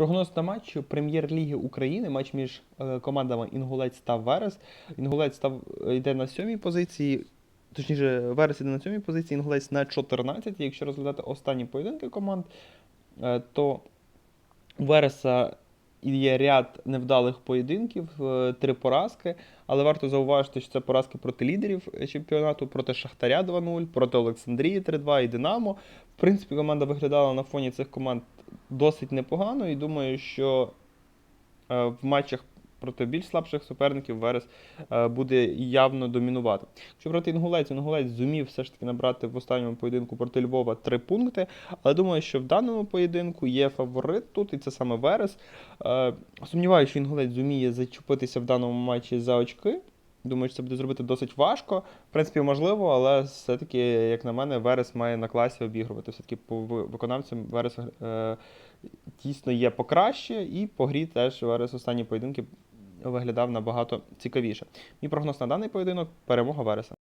Прогноз на матч Прем'єр-ліги України, матч між е, командами Інгулець та Верес. Інгулець став, е, йде на сьомій позиції, точніше, Верес йде на сьомій позиції, Інгулець на 14. Якщо розглядати останні поєдинки команд, е, то Вереса є ряд невдалих поєдинків, три поразки, але варто зауважити, що це поразки проти лідерів чемпіонату, проти Шахтаря 2-0, проти Олександрії 3-2 і Динамо. В принципі, команда виглядала на фоні цих команд досить непогано, і думаю, що е, в матчах проти більш слабших суперників Верес е, буде явно домінувати. Якщо проти Інгулець, Інгулець зумів все ж таки набрати в останньому поєдинку проти Львова три пункти. Але думаю, що в даному поєдинку є фаворит тут, і це саме Верес. Е, Сумніваюся, що Інгулець зуміє зачепитися в даному матчі за очки. Думаю, що це буде зробити досить важко. В принципі, можливо, але все-таки, як на мене, Верес має на класі обігрувати. Все-таки по виконавцям Верес е, дійсно є покраще, і по грі теж Верес останні поєдинки виглядав набагато цікавіше. Мій прогноз на даний поєдинок перемога Вереса.